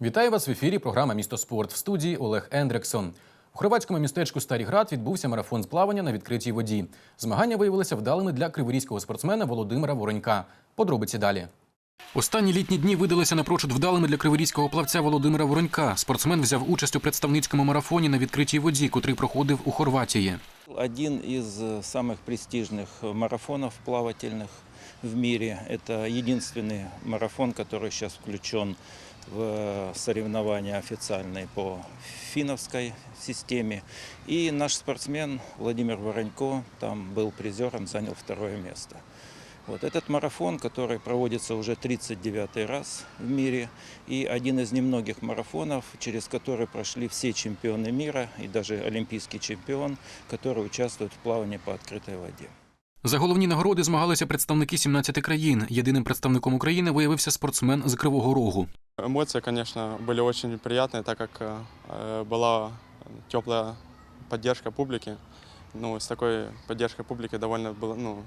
Вітаю вас в ефірі. Програма Місто Спорт в студії Олег Ендрексон. У хорватському містечку Старий Град відбувся марафон з плавання на відкритій воді. Змагання виявилися вдалими для криворізького спортсмена Володимира Воронька. Подробиці далі. Останні літні дні видалися напрочуд вдалими для криворізького плавця Володимира Воронька. Спортсмен взяв участь у представницькому марафоні на відкритій воді, котрий проходив у Хорватії. Один из э, самых престижных марафонов плавательных в мире. Это единственный марафон, который сейчас включен в соревнования официальные по финновской системе. И наш спортсмен Владимир Воронько там был призером, занял второе место. Вот этот марафон, который проводится уже 39 раз в мире, и один из немногих марафонов, через который прошли все чемпионы мира и даже олимпийский чемпион, который участвует в плавании по открытой воде. За головні нагороди змагалися представники 17 країн. Єдиним представником України виявився спортсмен з Кривого Рогу. Эмоции, конечно, были очень приятные, так как э, была теплая поддержка публики. Ну, с такой поддержкой публики довольно было, ну,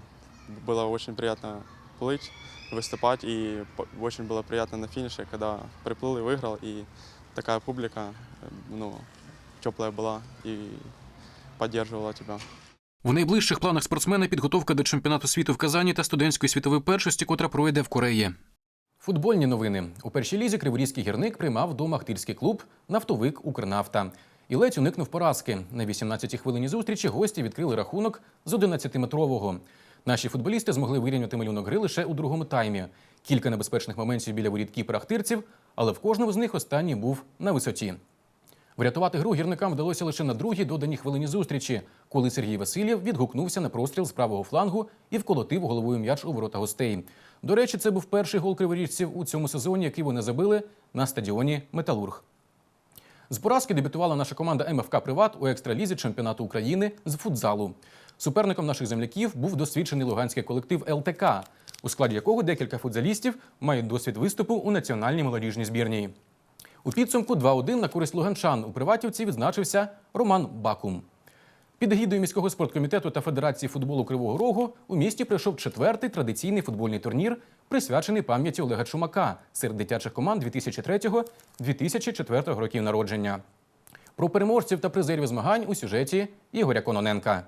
было очень приятно плыть, выступать, и по- очень было приятно на финише, когда приплыл и выиграл, и такая публика, э, ну, теплая была и поддерживала тебя. В найближчих планах спортсмена підготовка до чемпіонату світу в Казані та студентської світової першості, котра пройде в Кореї. Футбольні новини у першій лізі Криворізький гірник приймав вдома Ахтирський клуб Нафтовик Укрнафта. І ледь уникнув поразки. На 18-й хвилині зустрічі гості відкрили рахунок з 11-метрового. Наші футболісти змогли вирівняти малюнок гри лише у другому таймі. Кілька небезпечних моментів біля воріт кіпера ахтирців, але в кожному з них останній був на висоті. Врятувати гру гірникам вдалося лише на другій доданій хвилині зустрічі, коли Сергій Васильєв відгукнувся на простріл з правого флангу і вколотив головою м'яч у ворота гостей. До речі, це був перший гол криворіжців у цьому сезоні, який вони забили на стадіоні Металург. З поразки дебютувала наша команда МФК Приват у екстралізі чемпіонату України з футзалу. Суперником наших земляків був досвідчений луганський колектив ЛТК, у складі якого декілька футзалістів мають досвід виступу у національній молодіжній збірній. У підсумку 2-1 на користь луганчан у приватівці відзначився Роман Бакум. Під егідою міського спорткомітету та Федерації футболу Кривого Рогу у місті пройшов четвертий традиційний футбольний турнір, присвячений пам'яті Олега Чумака серед дитячих команд 2003-2004 років народження. Про переможців та призерів змагань у сюжеті Ігоря Кононенка.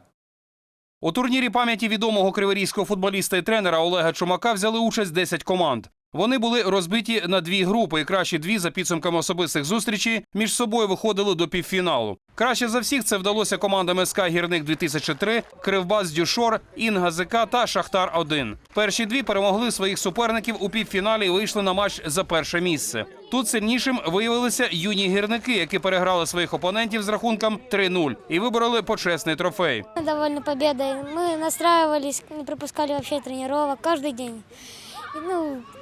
У турнірі пам'яті відомого криворізького футболіста і тренера Олега Чумака взяли участь 10 команд. Вони були розбиті на дві групи, і кращі дві за підсумками особистих зустрічей між собою виходили до півфіналу. Краще за всіх це вдалося командам СК Гірник 2003, Кривбас Дюшор, Інга ЗК та Шахтар 1 Перші дві перемогли своїх суперників у півфіналі і вийшли на матч за перше місце. Тут сильнішим виявилися юні гірники, які переграли своїх опонентів з рахунком 3-0 і вибороли почесний трофей. Довольны победой. Мы настраивались, не пропускали вообще тренировок каждый день. И, ну, да,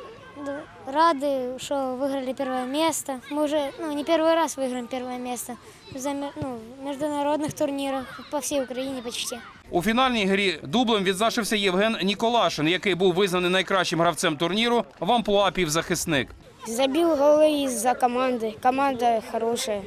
рады, что выиграли первое место. Мы уже ну, не первый раз выиграем первое место за ме- ну, в международных турнирах по всей Украине почти. У фінальній грі дублем відзначився Євген Ніколашин, який був визнаний найкращим гравцем турніру в амплуа півзахисник. Забил голы из-за команды. Команда хорошая.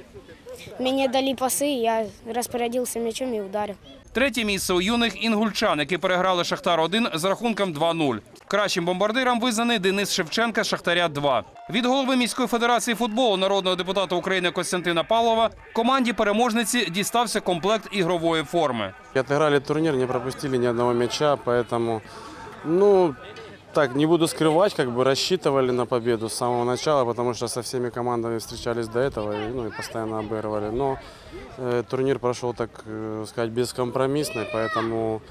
Мне дали пасы, я распорядился мячом и ударил. Третє місце у юних інгульчан, які переграли Шахтар 1 з рахунком 2-0. Кращим бомбардиром визнаний Денис Шевченка з Шахтаря 2 Від голови міської федерації футболу народного депутата України Костянтина Павлова команді переможниці дістався комплект ігрової форми. Отыграли турнир, не пропустили ни одного мяча, поэтому, ну, так, не буду скрывать, как бы рассчитывали на победу с самого начала, потому что со всеми командами встречались до этого и, ну, и постоянно обыгрывали. Но э, турнир прошел, так э, сказать, бескомпромиссный, поэтому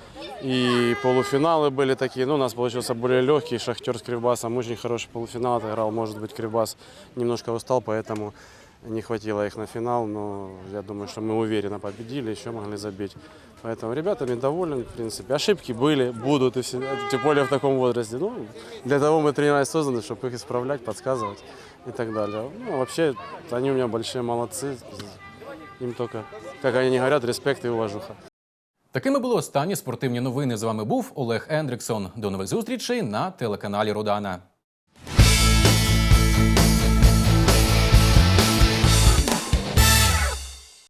и полуфиналы были такие. Ну, у нас получился более легкий. Шахтер с Кривбасом очень хороший полуфинал отыграл. Может быть, Кривбас немножко устал, поэтому не хватило их на финал, но я думаю, что мы уверенно победили, еще могли забить. Поэтому ребятами доволен, в принципе. Ошибки были, будут, и все, тем более в таком возрасте. Ну, для того мы тренера и созданы, чтобы их исправлять, подсказывать и так далее. Ну, вообще, они у меня большие молодцы. Им только, как они не говорят, респект и уважуха. Такими були останні спортивні новини. З вами був Олег Ендриксон. До нових зустрічей на телеканалі Родана.